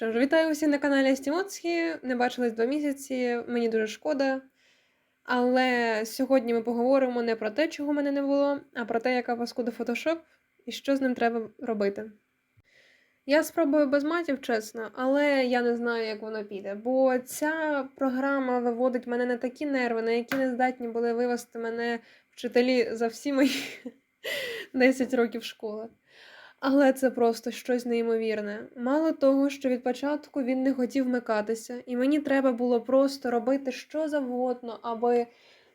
Що ж, вітаю усіх на каналі Стімоцькі. Не бачились два місяці, мені дуже шкода. Але сьогодні ми поговоримо не про те, чого в мене не було, а про те, яка паскуда Photoshop і що з ним треба робити. Я спробую без матів, чесно, але я не знаю, як воно піде. Бо ця програма виводить мене на такі нерви, на які не здатні були вивести мене вчителі за всі мої 10 років школи. Але це просто щось неймовірне. Мало того, що від початку він не хотів вмикатися, і мені треба було просто робити що завгодно, аби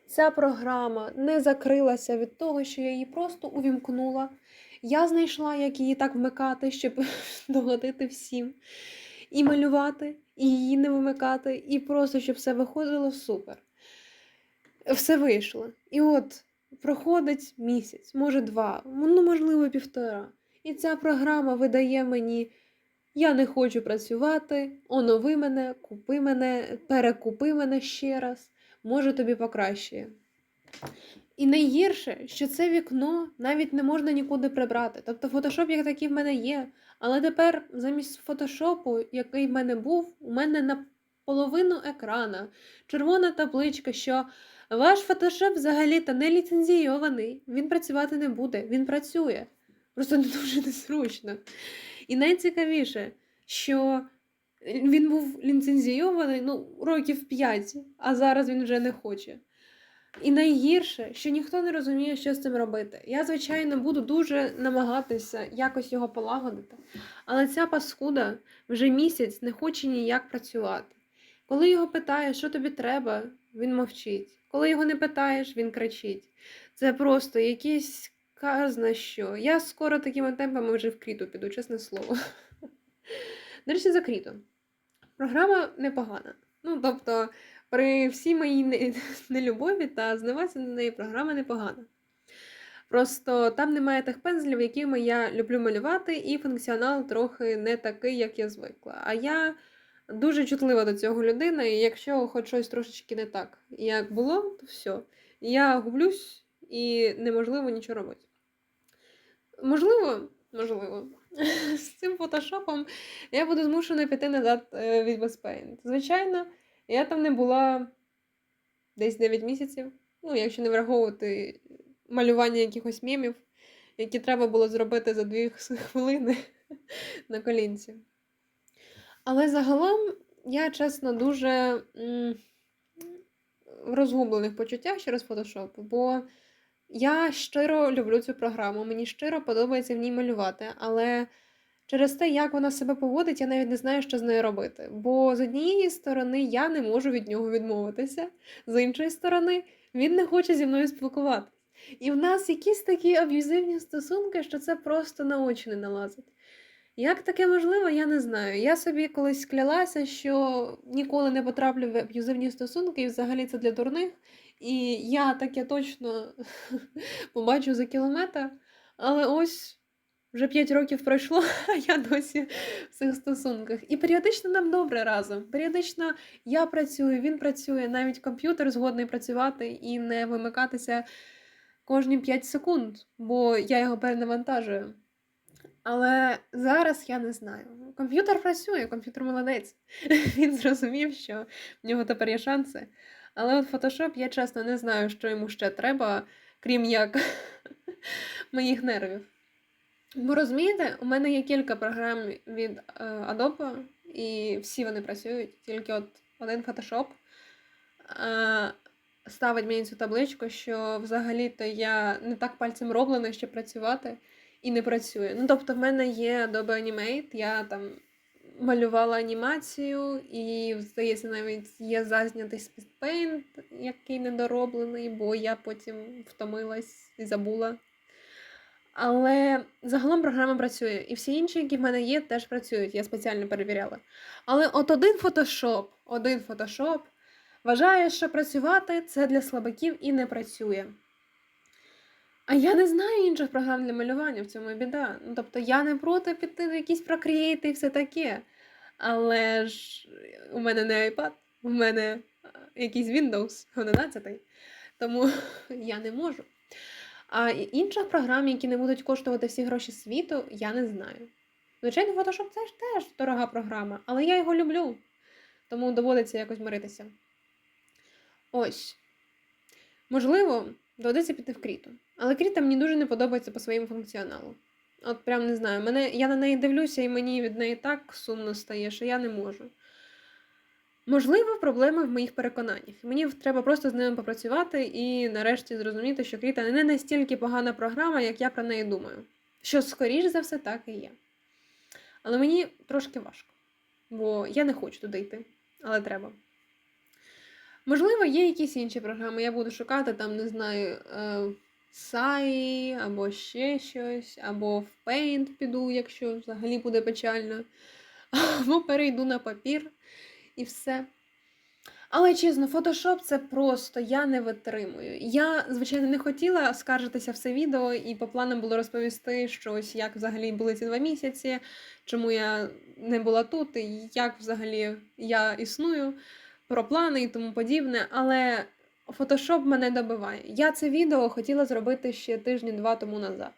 ця програма не закрилася від того, що я її просто увімкнула. Я знайшла, як її так вмикати, щоб догодити всім. І малювати, і її не вимикати, і просто щоб все виходило супер. Все вийшло. І от проходить місяць, може два, ну можливо, півтора. І ця програма видає мені: я не хочу працювати, онови мене, купи мене, перекупи мене ще раз, може тобі покращує. І найгірше, що це вікно навіть не можна нікуди прибрати. Тобто фотошоп як такий в мене є. Але тепер замість фотошопу, який в мене був, у мене на половину екрана червона табличка, що ваш фотошоп взагалі-то не ліцензійований, він працювати не буде, він працює. Просто не дуже незручно. І найцікавіше, що він був ліцензійований ну, років 5, а зараз він вже не хоче. І найгірше, що ніхто не розуміє, що з цим робити. Я, звичайно, буду дуже намагатися якось його полагодити, але ця паскуда вже місяць не хоче ніяк працювати. Коли його питаєш, що тобі треба, він мовчить. Коли його не питаєш, він кричить. Це просто якісь казна що. Я скоро такими темпами вже в кріту піду, чесне слово. До речі, за кріту. Програма непогана. Ну, тобто, при всій моїй нелюбові та зневазі на неї програма непогана. Просто там немає тих пензлів, якими я люблю малювати, і функціонал трохи не такий, як я звикла. А я дуже чутлива до цього людина, і якщо хоч щось трошечки не так, як було, то все. Я гублюсь і неможливо нічого робити. Можливо, можливо. З цим фотошопом я буду змушена піти назад е, від Безпейнт. Звичайно, я там не була десь 9 місяців. Ну, якщо не враховувати малювання якихось мемів, які треба було зробити за 2 хвилини на колінці. Але загалом я, чесно, дуже в розгублених почуттях через Photoshop, бо я щиро люблю цю програму, мені щиро подобається в ній малювати, але через те, як вона себе поводить, я навіть не знаю, що з нею робити. Бо з однієї сторони я не можу від нього відмовитися, з іншої сторони, він не хоче зі мною спілкуватися. І в нас якісь такі аб'юзивні стосунки, що це просто на очі не налазить. Як таке можливо, я не знаю. Я собі колись клялася, що ніколи не потраплю в аб'юзивні стосунки, і взагалі це для дурних. І я таке точно побачу за кілометр. Але ось вже 5 років пройшло, а я досі в цих стосунках. І періодично нам добре разом. Періодично я працюю, він працює, навіть комп'ютер згодний працювати і не вимикатися кожні 5 секунд, бо я його перенавантажую. Але зараз я не знаю. Комп'ютер працює, комп'ютер молодець. Він зрозумів, що в нього тепер є шанси. Але от Photoshop, я чесно не знаю, що йому ще треба, крім як моїх нервів. Бо розумієте, у мене є кілька програм від е, Adobe, і всі вони працюють, тільки от один Photoshop е, ставить мені цю табличку, що взагалі-то я не так пальцем роблена, щоб працювати, і не працює. Ну, тобто, в мене є Adobe Animate, я там малювала анімацію, і, здається, навіть є зазнятий спідпейнт, який недороблений, бо я потім втомилась і забула. Але загалом програма працює. І всі інші, які в мене є, теж працюють. Я спеціально перевіряла. Але от один фотошоп, один фотошоп вважає, що працювати це для слабаків і не працює. А я не знаю інших програм для малювання, в цьому біда. Ну, тобто я не проти піти в якісь Procreate і все таке. Але ж у мене не iPad, у мене якийсь Windows 11. Тому я не можу. А інших програм, які не будуть коштувати всі гроші світу, я не знаю. Звичайно, Photoshop це ж теж дорога програма, але я його люблю, тому доводиться якось миритися. Ось. Можливо, доведеться піти в кріту. Але кріта мені дуже не подобається по своєму функціоналу. От прям не знаю. Мене, я на неї дивлюся, і мені від неї так сумно стає, що я не можу. Можливо, проблема в моїх переконаннях. Мені треба просто з ними попрацювати і нарешті зрозуміти, що Кріта не настільки погана програма, як я про неї думаю. Що, скоріш за все, так і є. Але мені трошки важко, бо я не хочу туди йти, але треба. Можливо, є якісь інші програми. Я буду шукати там, не знаю, е, Саї, або ще щось, або в Paint піду, якщо взагалі буде печально, або перейду на папір і все. Але чесно, Photoshop це просто я не витримую. Я, звичайно, не хотіла скаржитися все відео, і по планам було розповісти щось, як взагалі були ці два місяці, чому я не була тут, і як взагалі я існую, про плани і тому подібне. Але Photoshop мене добиває. Я це відео хотіла зробити ще тижні-два тому назад,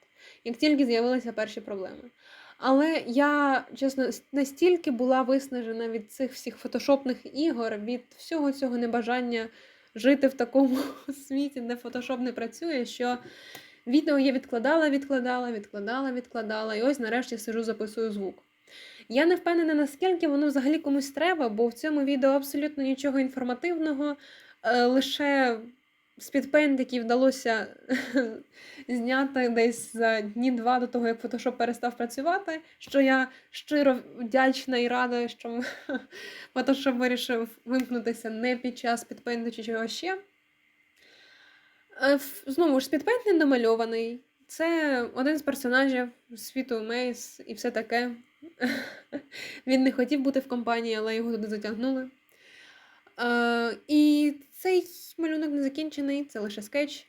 як тільки з'явилися перші проблеми. Але я, чесно, настільки була виснажена від цих всіх фотошопних ігор, від всього цього небажання жити в такому світі, де фотошоп не працює, що відео я відкладала, відкладала, відкладала, відкладала, і ось нарешті сижу, записую звук. Я не впевнена, наскільки воно взагалі комусь треба, бо в цьому відео абсолютно нічого інформативного, е, лише спідпейнт, який вдалося зняти десь за дні два до того, як Photoshop перестав працювати, що я щиро вдячна і рада, що Photoshop вирішив вимкнутися не під час спідпейнту чи чого ще. Е, Знову ж, спідпейнт не домальований. Це один з персонажів світу Мейс і все таке. Він не хотів бути в компанії, але його туди затягнули. Е, і цей малюнок не закінчений, це лише скетч.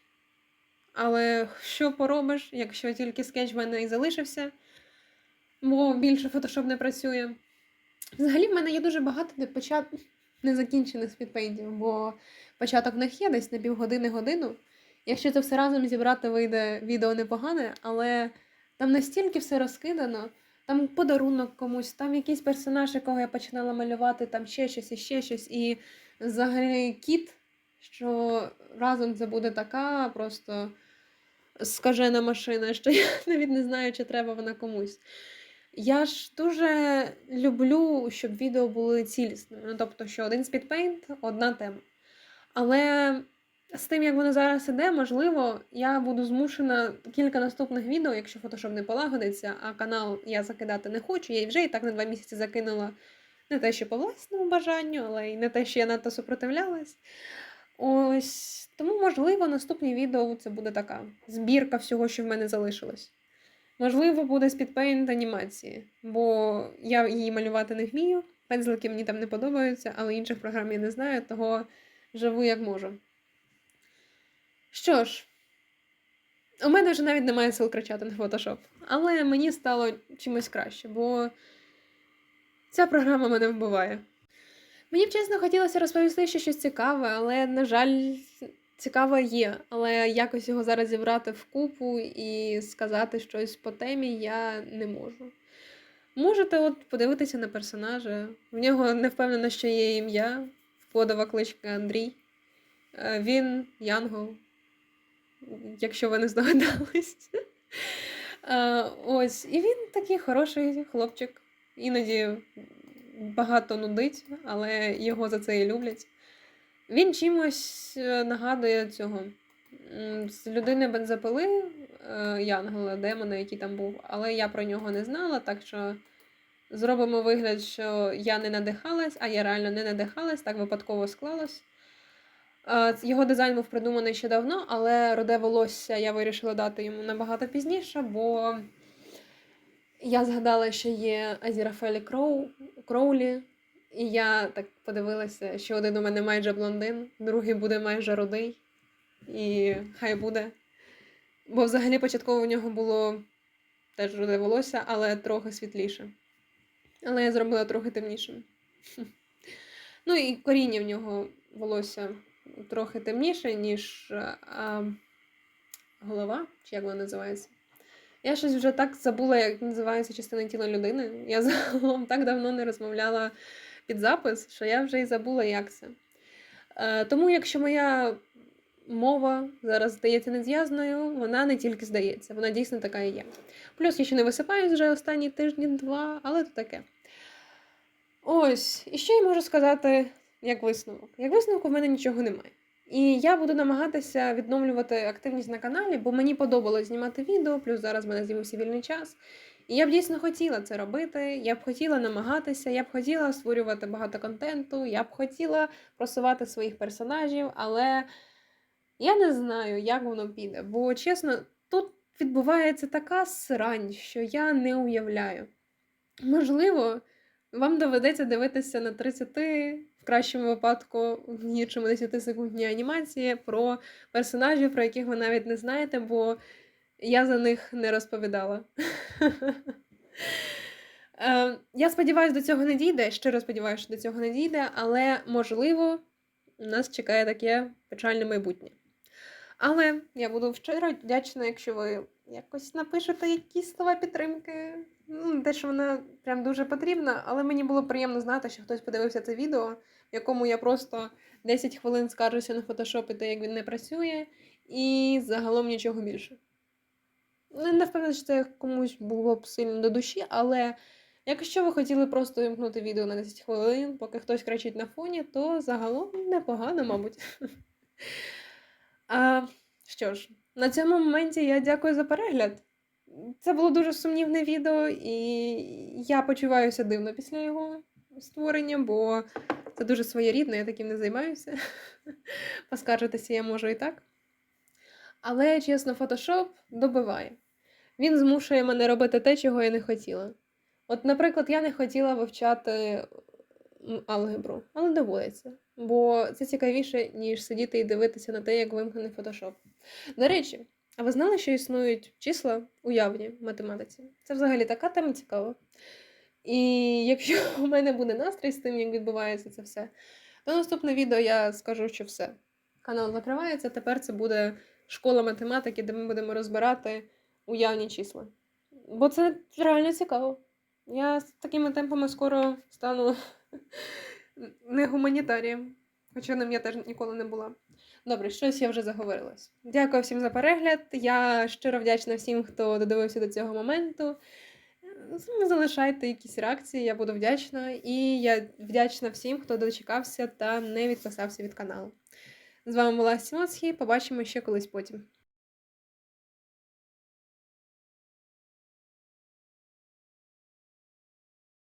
Але що поробиш, якщо тільки скетч в мене і залишився, бо більше фотошоп не працює. Взагалі, в мене є дуже багато не почат... незакінчених спідпейнтів, бо початок в них є десь на півгодини-годину. Якщо це все разом зібрати, вийде відео непогане, але там настільки все розкидано, там подарунок комусь, там якийсь персонаж, якого я починала малювати, там ще щось і ще щось. І взагалі кіт, що разом це буде така просто скажена машина, що я навіть не знаю, чи треба вона комусь. Я ж дуже люблю, щоб відео були цілісними. Ну, тобто, що один спідпейнт, одна тема. Але з тим, як воно зараз іде, можливо, я буду змушена кілька наступних відео, якщо Photoshop не полагодиться, а канал я закидати не хочу. Я вже і так на два місяці закинула не те, що по власному бажанню, але й не те, що я надто супротивлялась. Ось тому, можливо, наступні відео це буде така збірка всього, що в мене залишилось. Можливо, буде спідпейнт анімації, бо я її малювати не вмію. Пензлики мені там не подобаються, але інших програм я не знаю, того живу як можу. Що ж, у мене вже навіть немає сил кричати на Photoshop, але мені стало чимось краще, бо ця програма мене вбиває. Мені б чесно хотілося розповісти ще щось цікаве, але, на жаль, цікаве є. Але якось його зараз зібрати в купу і сказати щось по темі я не можу. Можете от подивитися на персонажа. В нього не впевнена, що є ім'я, вподова кличка Андрій. Е, Він Янгол, якщо ви не здогадались. Ось, і він такий хороший хлопчик. Іноді багато нудить, але його за це і люблять. Він чимось е, нагадує цього з людини бензопили е, Янгола, демона, який там був, але я про нього не знала, так що зробимо вигляд, що я не надихалась, а я реально не надихалась, так випадково склалось. Е, Його дизайн був придуманий ще давно, але роде волосся я вирішила дати йому набагато пізніше, бо я згадала, що є Азірафелі Кроу, Кроулі, і я так подивилася, що один у мене майже блондин, другий буде майже рудий, і хай буде. Бо взагалі початково в нього було теж руде волосся, але трохи світліше. Але я зробила трохи темнішим. Ну і коріння в нього волосся трохи темніше, ніж а, голова, чи як вона називається. Я щось вже так забула, як називаються частини тіла людини. Я загалом так давно не розмовляла під запис, що я вже й забула, як це. Е, тому, якщо моя мова зараз здається незв'язною, вона не тільки здається, вона дійсно така і є. Плюс я ще не висипаюсь вже останні тижні-два, але то таке. Ось, і що я можу сказати як висновок? Як висновку в мене нічого немає. І я буду намагатися відновлювати активність на каналі, бо мені подобалось знімати відео, плюс зараз в мене з'явився вільний час. І я б дійсно хотіла це робити. Я б хотіла намагатися, я б хотіла створювати багато контенту, я б хотіла просувати своїх персонажів, але я не знаю, як воно піде. Бо чесно, тут відбувається така срань, що я не уявляю. Можливо, вам доведеться дивитися на 30, в кращому випадку, в гіршому 10 секундній анімації про персонажів, про яких ви навіть не знаєте, бо я за них не розповідала. Е, Я сподіваюся, до цього не дійде. Щиро сподіваюся, що до цього не дійде, але можливо, нас чекає таке печальне майбутнє. Але я буду щиро вдячна, якщо ви якось напишете якісь слова підтримки. Ну, те, що вона прям дуже потрібна, але мені було приємно знати, що хтось подивився це відео, якому я просто 10 хвилин скаржуся на фотошоп і те, як він не працює, і загалом нічого більше. Не впевнена, що це комусь було б сильно до душі, але якщо ви хотіли просто вимкнути відео на 10 хвилин, поки хтось кричить на фоні, то загалом непогано, мабуть. А, що ж, на цьому моменті я дякую за перегляд. Це було дуже сумнівне відео, і я почуваюся дивно після його створення, бо це дуже своєрідно, я таким не займаюся. Поскаржитися я можу і так. Але, чесно, Photoshop добиває. Він змушує мене робити те, чого я не хотіла. От, наприклад, я не хотіла вивчати алгебру, але доводиться. Бо це цікавіше, ніж сидіти і дивитися на те, як вимкнений Photoshop. До речі, а ви знали, що існують числа уявні в математиці? Це взагалі така тема цікава. І якщо у мене буде настрій з тим, як відбувається це все, то наступне відео я скажу, що все. Канал закривається, тепер це буде школа математики, де ми будемо розбирати уявні числа. Бо це реально цікаво. Я з такими темпами скоро стану не гуманітарієм, хоча ним я теж ніколи не була. Добре, щось я вже заговорилась. Дякую всім за перегляд. Я щиро вдячна всім, хто додивився до цього моменту. Е, Залишайте якісь реакції, я буду вдячна. І я вдячна всім, хто дочекався та не відписався від каналу. З вами була Сімоцхі. Побачимо ще колись потім.